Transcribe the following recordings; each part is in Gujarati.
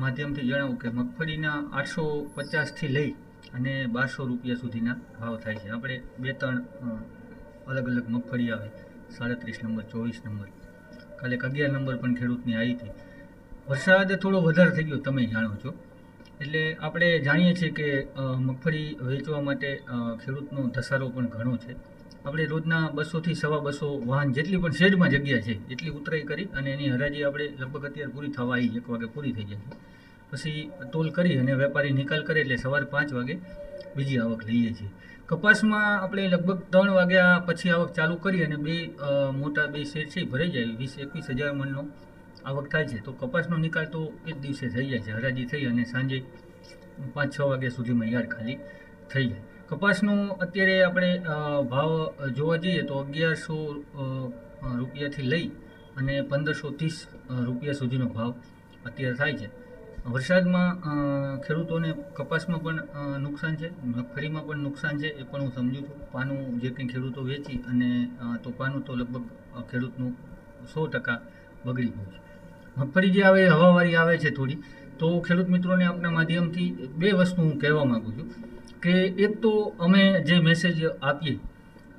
માધ્યમથી જણાવું કે મગફળીના આઠસો પચાસથી લઈ અને બારસો રૂપિયા સુધીના ભાવ થાય છે. આપણે બે ત્રણ અલગ અલગ મગફળી આવે. સાડત્રીસ નંબર, ચોવીસ નંબર. કાલે અગિયાર નંબર પણ ખેડૂતની આવી હતી. વરસાદ થોડો વધારે થઈ ગયો, તમે જાણો છો. એટલે આપણે જાણીએ છીએ કે મગફળી વેચવા માટે ખેડૂતનો ધસારો પણ ઘણો છે. આપણે રોજના બસોથી સવા બસો વાહન જેટલી પણ શેડમાં જગ્યા છે, એટલી ઉતરાઈ કરી અને એની હરાજી આપણે લગભગ અત્યારે પૂરી થવા આવી એક વાગે પૂરી થઈ જાય પછી તોલ કરી અને વેપારી નિકાલ કરે એટલે સવારે પાંચ વાગે બીજી આવક લઈએ છીએ. કપાસમાં આપણે લગભગ ત્રણ વાગ્યા પછી આવક ચાલુ કરી અને બે મોટા બે શેડ છે ભરાઈ જાય. વીસ, એકવીસ હજાર મણનો આવક થાય છે. તો કપાસનો નિકાલ તો એ જ દિવસે થઈ જાય છે. હરાજી થઈ અને સાંજે પાંચ, છ વાગ્યા સુધીમાં યાર ખાલી થઈ જાય. કપાસનો અત્યારે આપણે ભાવ જોવા જઈએ તો અગિયારસો રૂપિયાથી લઈ અને પંદરસો ત્રીસ રૂપિયા સુધીનો ભાવ અત્યારે થાય છે. વરસાદમાં ખેડૂતોને કપાસમાં પણ નુકસાન છે, મગફળીમાં પણ નુકસાન છે, એ પણ હું સમજુ છું. પાનું જે કંઈ ખેડૂતો વેચી અને તો પાનું તો લગભગ ખેડૂતનું સો ટકા બગડી ગયું છે. મગફળી જે આવે હવાવાળી આવે છે થોડી, તો ખેડૂત મિત્રોને આપના માધ્યમથી બે વસ્તુ હું કહેવા માગું છું. કે એક તો અમે જે મેસેજ આપીએ,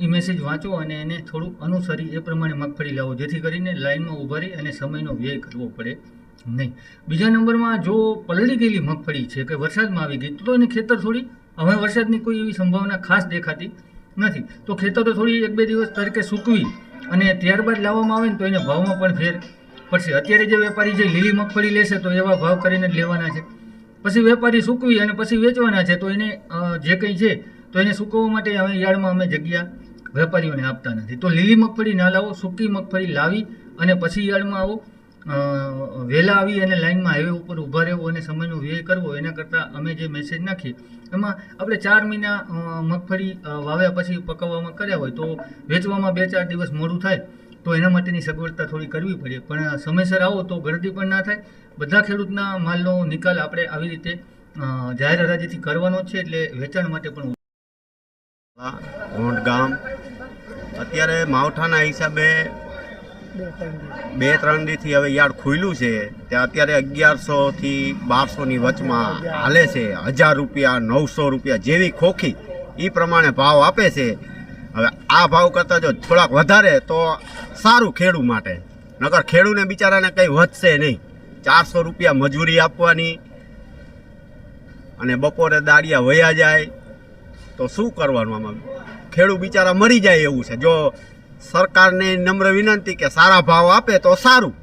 એ મેસેજ વાંચો અને એને થોડું અનુસરી, એ પ્રમાણે મગફળી લાવો. જેથી કરીને લાઇનમાં ઊભા રહી અને સમયનો વ્યય કરવો પડે નહીં. બીજા નંબરમાં જો પલળી ગયેલી મગફળી છે કે વરસાદમાં આવી ગઈ, તો એને ખેતર થોડી, હવે વરસાદની કોઈ એવી સંભાવના ખાસ દેખાતી નથી. તો ખેતરો થોડી એક બે દિવસ તરીકે સૂકવી અને ત્યારબાદ લાવવામાં આવે ને તો એને ભાવમાં પણ ફેર પડશે. અત્યારે જે વેપારી જે લીલી મગફળી લેશે તો એવા ભાવ કરીને લેવાના છે. પછી વેપારી સૂકવી અને પછી વેચવાના છે, તો એને જે કંઈ છે, તો એને સૂકવવા માટે હવે યાર્ડમાં અમે જગ્યા વેપારીઓને આપતા નથી. તો લીલી મગફળી ના લાવો, સૂકી મગફળી લાવી અને પછી યાર્ડમાં આવો વહેલા આવી અને લાઇનમાં હાઈવે ઉપર ઊભા રહેવું અને સમયનો વ્યય કરવો, એના કરતાં અમે જે મેસેજ નાખીએ, એમાં આપણે ચાર મહિના મગફળી વાવ્યા પછી પકવવામાં કર્યા હોય, તો વેચવામાં બે ચાર દિવસ મોડું થાય. તો એના માટેની સગવડતા થોડી કરવી પડે. પણ સમયસર આવો તો ગણતરી પણ ના થાય. બધા ખેડૂતના માલનો નિકાલ આપણે આવી રીતે જાહેર હરાજીથી કરવાનો છે એટલે વેચાણ માટે પણ ઊંટ ગામ. અત્યારે માવઠાના હિસાબે બે ત્રણ દીથી હવે યાર્ડ ખુલ્યું છે. ત્યાં અત્યારે અગિયારસો થી બારસોની વચમાં હાલે છે. હજાર રૂપિયા, નવસો રૂપિયા જેવી ખોખી એ પ્રમાણે ભાવ આપે છે. હવે આ ભાવ કરતાં જો થોડાક વધારે તો સારું ખેડૂ માટે. નગર ખેડૂને બિચારાને કંઈ વધશે નહીં. ચારસો રૂપિયા મજૂરી આપવાની અને બપોરે દાડિયા વયા જાય. તો શું કરવાનું આમાં? ખેડૂત બિચારા મરી જાય એવું છે. જો સરકારને નમ્ર વિનંતી કે સારા ભાવ આપે તો સારું.